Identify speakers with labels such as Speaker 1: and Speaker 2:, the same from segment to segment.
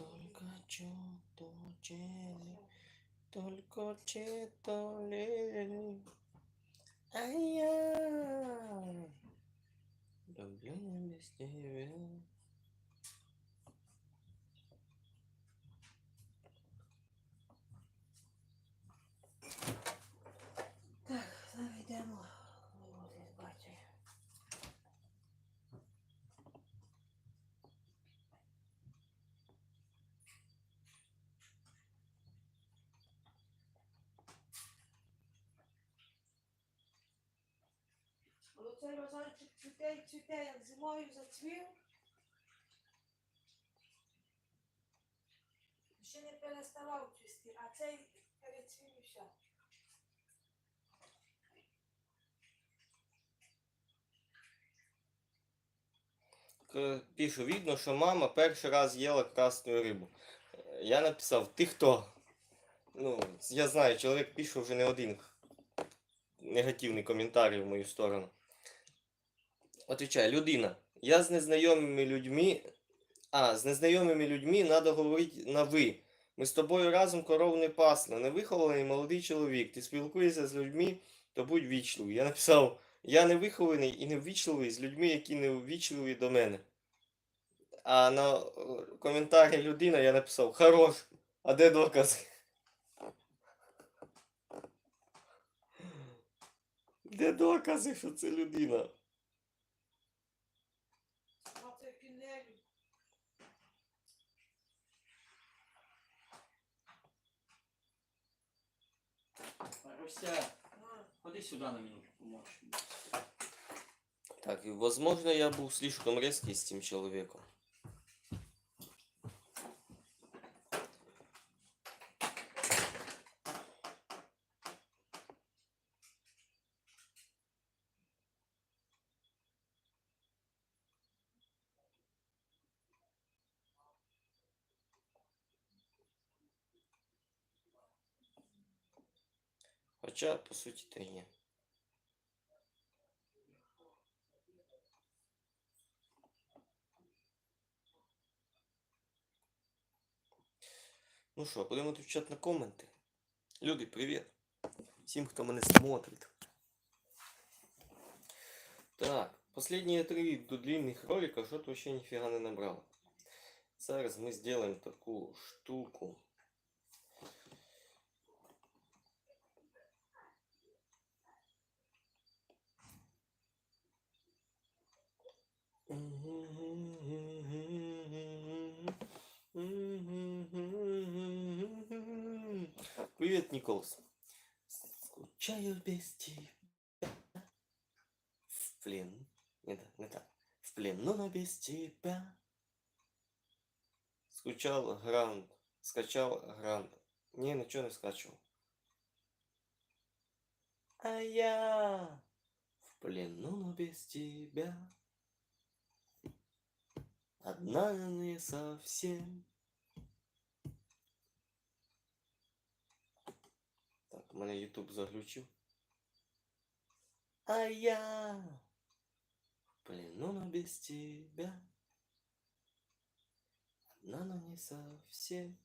Speaker 1: Tolgaço tolceli Tolgaço tolceli Ayya Don't you understand?
Speaker 2: Оцей розанчик цвіте і цвіте, як зимою зацвів. Ще не переставав цвісти, а цей перецвів все.
Speaker 1: Пишу, видно, что мама перший раз ела красную рыбу. Е, Я написав, ти хто? Ну, я знаю, чоловік пише вже не один негативний коментарій в мою сторону. Отвічаю, людина. Я з незнайомими людьми. А, з незнайомими людьми треба говорити на ви. Ми з тобою разом коров не пасли, невихований молодий чоловік. Ти спілкуєшся з людьми, то будь вічливий. Я написав, я не вихований і не ввічливий з людьми, які не ввічливі до мене. А на е, коментарі людина я написав, хорош, а де докази? Де докази, що це людина?
Speaker 3: Маруся, ходи сюди на минутку, поможешь.
Speaker 1: Так, и, возможно, я был слишком резкий с тем человеком. Хоча, по суті, то є. Ну що, будемо відповідати на коменти. Люди, привіт! Всім, хто мене смотрить. Так, последние три до длинных ролика что-то вообще нифига не набрало. Зараз мы сделаем такую штуку. Привет, Николас. Скучаю без тебя. В плен. Не, так, не так. В плену, но без тебя. Скучал Грант. Скачал Грант. Не, ничего не скачивал. А я в плену, но без тебя. Одна не совсем. Так, мене YouTube заглючив. А я в плену, но без тебя. Одна, но не совсем.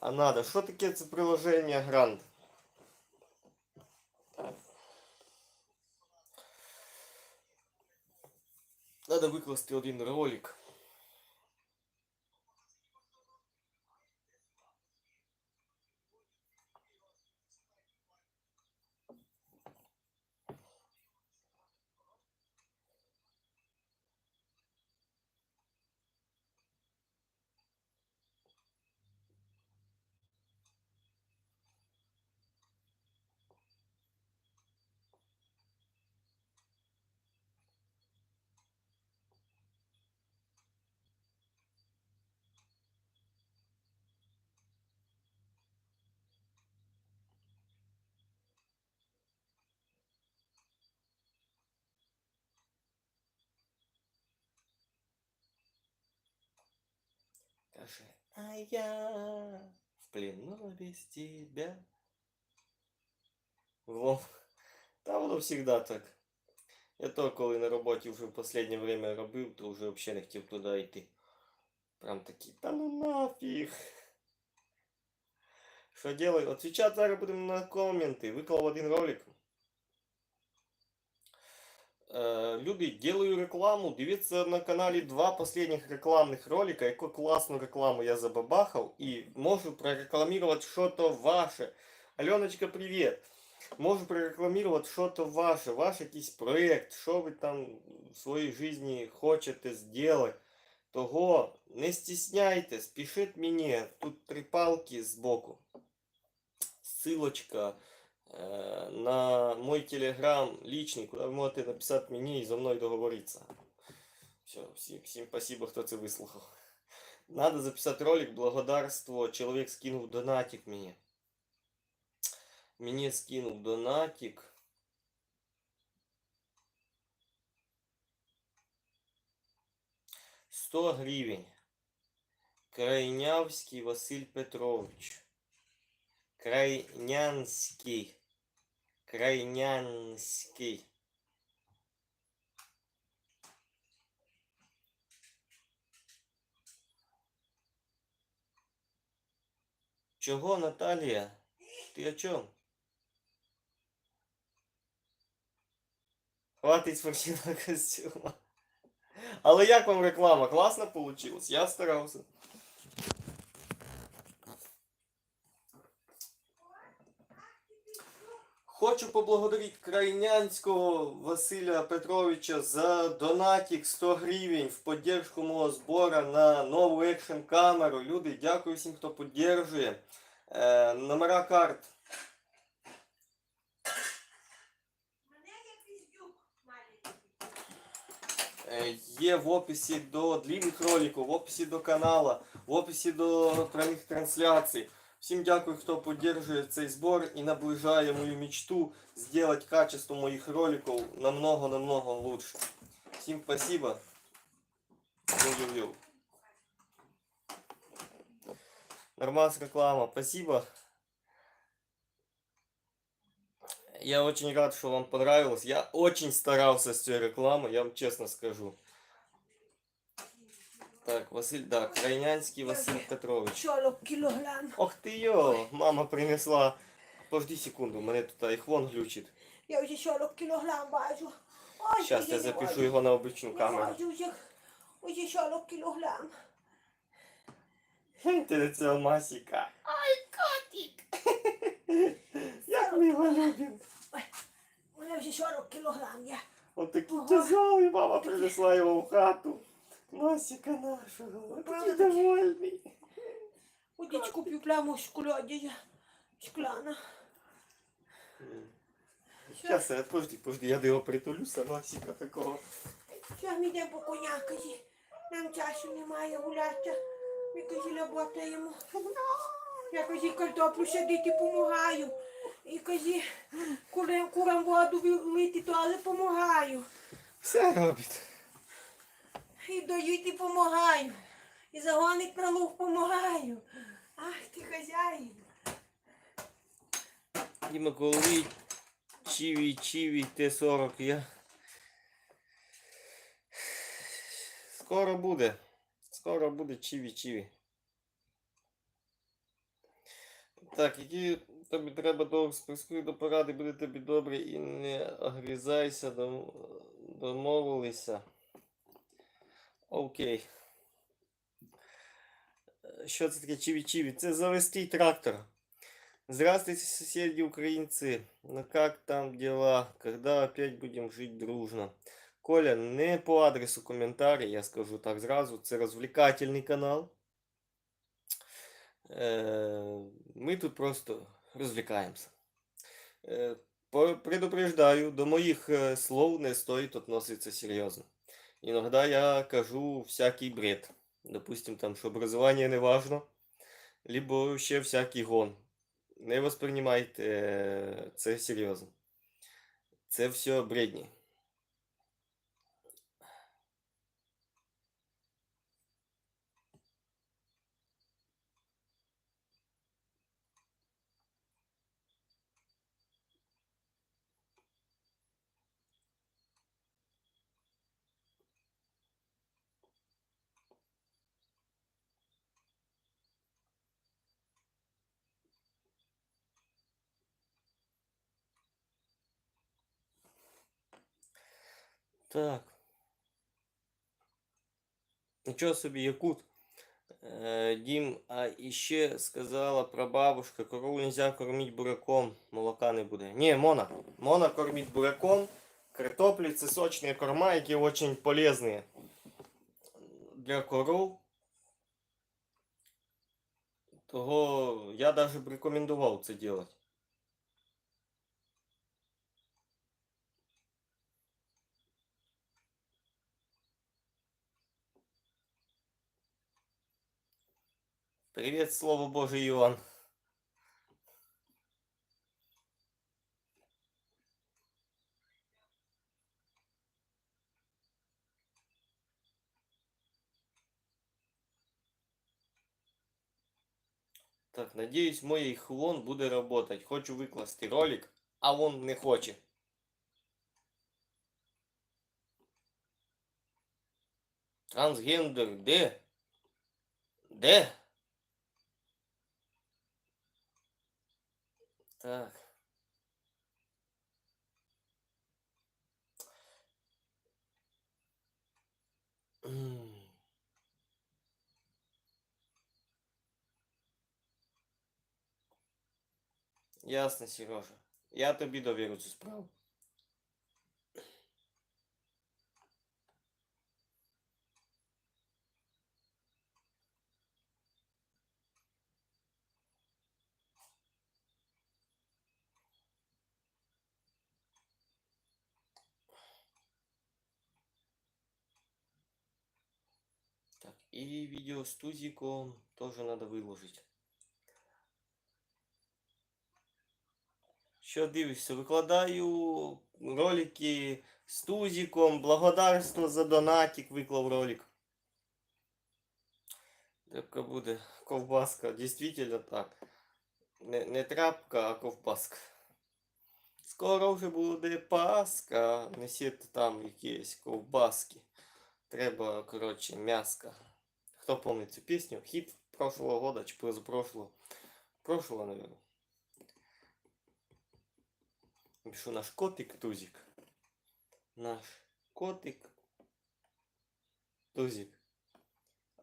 Speaker 1: А надо, що таке це приложення Грант? Надо викласти один ролик. Каже, а я в плену без тебя. Во. Та воно То завжди так. Я то, коли на роботі вже в останнє время робив, то вже взагалі не хотів туди йти. Прям такий, та ну нафіг. Що делаю? Отвечать зараз будемо на коменти. Виклав один ролик. Е, люди, делаю рекламу. Дивіться на каналі два последних рекламних ролика, яку класну рекламу я забабахав і можу прорекламувати щось ваше. Альоночка, привіт! Можу прорекламувати щось ваше, ваш якийсь проєкт, що ви там в своїй житті хочете зробити. Того не стісняйтесь, пишіть мені, тут три палки збоку. Ссылочка э, на мой телеграм личный, куда ви можете написати мені і зі мною договоритися. Все, всім, всім спасибо, хто це вислухав. Надо записати ролик благодарство. Чоловік скинув донатик мені. Мені скинув донатик. Сто гривень. Крайнявський Василь Петрович. Крайнянський. Крайнянський. Чого, Наталія? Ти о чому? Хватить спортивного костюма. Але як вам реклама? Класно получилось? Я старався. Хочу поблагодарить Крайнянського Василя Петровича за донатик 100 гривень в поддержку мого збора на нову екшн камеру. Люди, дякую всім, хто підтримує. Е, номера карт. Е, Є в описі до длинних роликів, в описі до канала, в описі до прямих трансляцій. Всім дякую, хто підтримує цей збор і наближає мою мечту зробити качество моїх роликів намного-намного лучше. Всім спасибо. Люблю. Нормальная реклама. Спасибо. Я очень рад, что вам понравилось. Я очень старался с этой рекламой, я вам честно скажу. Так, Василь, да, Крайнянський Василь Петрович.
Speaker 2: 40 кілограм.
Speaker 1: Ох ти йо, мама принесла. Подожди секунду, мене тут айфон глючить.
Speaker 2: Я вже 40 кілограм бачу.
Speaker 1: Сейчас я запишу його на обичну камеру.
Speaker 2: вже 40 кілограм.
Speaker 1: Гляньте на цього масіка. Ай, котик. Як ми його любимо.
Speaker 2: У мене вже 40 кілограм є.
Speaker 1: От такий тяжелий, мама принесла його в хату. Масіка нашого, такий
Speaker 2: Правда?
Speaker 1: довольний.
Speaker 2: Ходіть куплю пляму школяді. Шкляна.
Speaker 1: Сейчас, я, подожди, подожди, я до його притулюся, Масіка такого.
Speaker 2: Зараз ми йдемо по коня, кажі. Нам часу немає гуляти. Ми кажі, работаємо. Я кажі, картоплю садити помагаю. І кажі, курам, курам воду лити, то але помагаю.
Speaker 1: Все робить.
Speaker 2: І доїти помагаю. І загонить на луг помагаю. Ах ти хазяїн.
Speaker 1: Діма, коли Чіві, Чіві, Т-40, я... Скоро буде. Скоро буде Чіві, Чіві. Так, які тобі треба довго спискуй до поради, буде тобі добре і не огрізайся, домовилися. Окей. Е, Що це таке чиві-чиві? Це завести трактор. Здравствуйте, соседи украинцы. Ну как там дела? Когда опять будем жить дружно? Коля, не по адресу коментарі, я скажу так зразу. Це розвлекательний канал. Е, Ми тут просто розвлекаємося. Е, Предупреждаю, до моїх е, слов не стоїть относиться серйозно. Иногда я кажу всякий бред. Допустим, там, что образование не важно, либо ще всякий гон. Не воспринимайте е, це серйозно. Це все бредні. Так. Нічого собі, якут. Е, Дім, а іще сказала прабабушка, корову нельзя кормити буряком, молока не буде. Ні, Мона. Мона кормить буряком. Картоплі це сочні корма, які дуже полезні для коров. Того я даже б рекомендував це делать. Привет, Слово Божие, Иван. Так, надеюсь, мой хлон буде работать. Хочу викласти ролик, а он не хоче. Трансгендер, де? Де? Так. Ясно, Сережа. Я тобі довірю цю справу. Так, и видео с тузиком тоже надо выложить. Що дивишся? Викладаю ролики з тузиком. Благодарство за донатик виклав ролик. Така буде ковбаска. Дійсно так. Не, не тряпка, а ковбаска. Скоро вже буде Пасха. Несіть там якісь ковбаски. Треба, коротше, м'яска. Хто пам'ятає цю пісню? Хіт прошлого года чи позапрошлого? Прошлого, наверное. Пишу наш котик Тузик. Наш котик Тузик.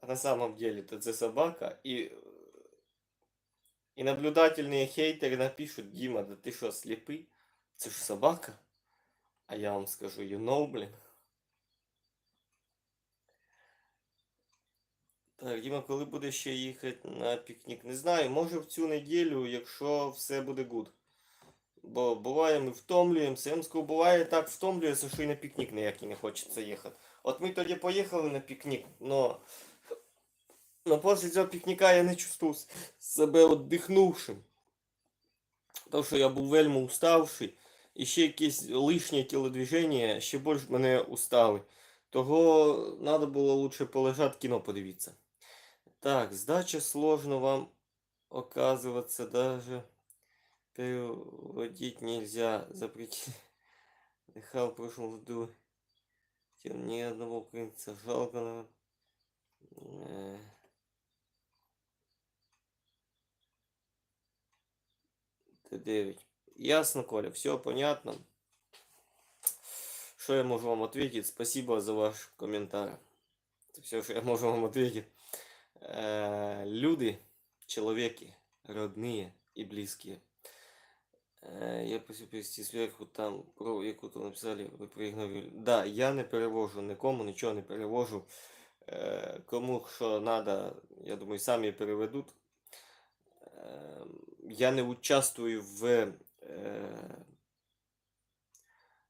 Speaker 1: А на самом деле то це собака и и наблюдательные хейтеры напишут, Дима, да ты что, слепый? Це ж собака. А я вам скажу, you know, блин. Діма, коли буде ще їхати на пікнік? Не знаю, може в цю неділю, якщо все буде гуд. Бо буває ми втомлюємося. Я вам буває так втомлюємося, що і на пікнік ніякий не хочеться їхати. От ми тоді поїхали на пікнік, но, но після цього пікніка я не чувствував себе віддихнувшим. Тому що я був вельми уставший. І ще якісь лишні тілодвіження ще більш мене устали. Того треба було лучше полежати кіно подивитися. Так, сдача сложно вам оказывается даже переводить нельзя. Запретить. Дыхал в прошлом году. Тем ни одного украинца. Жалко на... Э. Т9. Ясно, Коля, все понятно. Что я могу вам ответить? Спасибо за ваш комментарий. Это все, что я могу вам ответить. Э, люди, человеки, родные и близкие. Э, я просил перевести сверху там, про яку то написали, ви проігнорували. Да, я не перевожу нікому, нічого не перевожу. Е, кому що надо, я думаю, самі переведуть. Е, я не участвую в, е,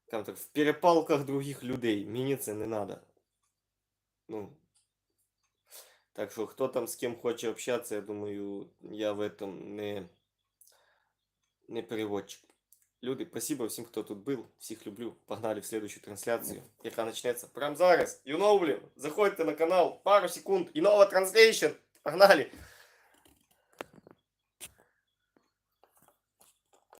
Speaker 1: там так, в перепалках других людей. Мені це не надо. Ну, так що хто там з ким хоче общатися, я думаю, я в этом не, не переводчик. Люди, спасибо всім, хто тут був. Всіх люблю. Погнали в следующую трансляцію, яка почнеться прямо зараз. You know, блін, заходьте на канал, пару секунд і нова транслейшн. Погнали!